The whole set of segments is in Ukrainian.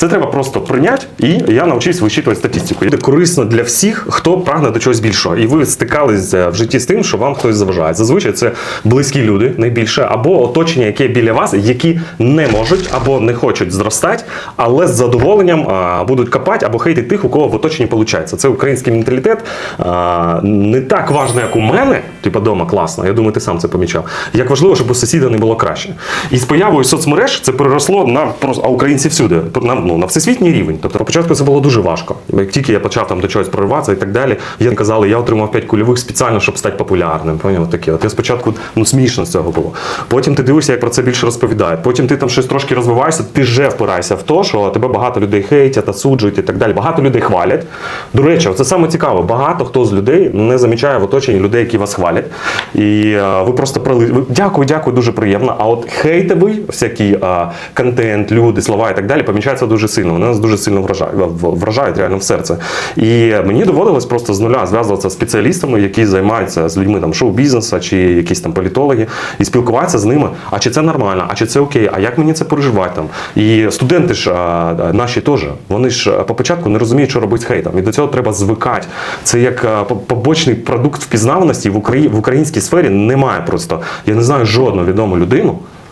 Це треба просто прийняти, і я навчився вичитувати статистику. Це корисно для всіх, хто прагне до чогось більшого. І ви стикались е, в житті з тим, що вам хтось заважає. Зазвичай це близькі люди найбільше, або оточення, яке біля вас, які не можуть або не хочуть зростати, але з задоволенням а, будуть копати або хейтити тих, у кого в оточенні виходить. Це український менталітет. А, не так важно, як у мене, типу дома класно. Я думаю, ти сам це помічав. Як важливо, щоб у сусіда не було краще. І з появою соцмереж це переросло на просто а українці всюди, на, ну, на всесвітній рівень. Тобто на початку це було дуже важко. Як тільки я почав там до чогось прориватися і так далі, я казали, я отримав 5 кульових спеціально, щоб стати популярним. Поняв? Таке. От я спочатку ну, смішно з цього було. Потім ти дивишся, як про це більше розповідають. Потім ти там щось трошки розвиваєшся, ти вже впираєшся в те, що тебе багато людей хейтять, осуджують і так далі. Багато людей хвалять. До речі, це саме цікаво. Багато хто з людей не замічає в оточенні людей, які вас хвалять. І е, ви просто прили... Дякую, дякую, дуже приємно. А от хейтовий всякий е, контент, люди, слова і так далі помічається дуже сильно. Вони нас дуже сильно вражають, вражають реально в серце. І мені доводилось просто з нуля зв'язуватися з спеціалістами, які займаються з людьми там шоу-бізнесу чи якісь там політологи, і спілкуватися з ними. А чи це нормально, а чи це окей, а як мені це переживати там? І студенти ж наші теж, вони ж по початку не розуміють, що робити з хейтом. І до цього треба звикати. Це як побочний продукт впізнаваності в, Украї... в українській сфері немає просто. Я не знаю жодну відому людину.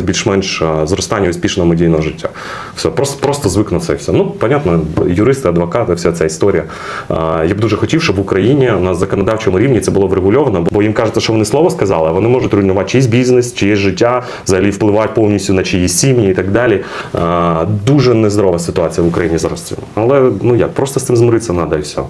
якось більш-менш е, зростання успішного медійного життя. Все, просто, просто звикнутися і все. Ну, понятно, юристи, адвокати, вся ця історія. Е, Я б дуже хотів, щоб в Україні на законодавчому рівні це було врегульовано, бо їм кажуть, що вони слово сказали, а вони можуть руйнувати чийсь бізнес, чиєсь життя, взагалі впливати повністю на чиїсь сім'ї і так далі. Е, Дуже нездорова ситуація в Україні зараз. Але ну як, просто з цим змиритися треба і все.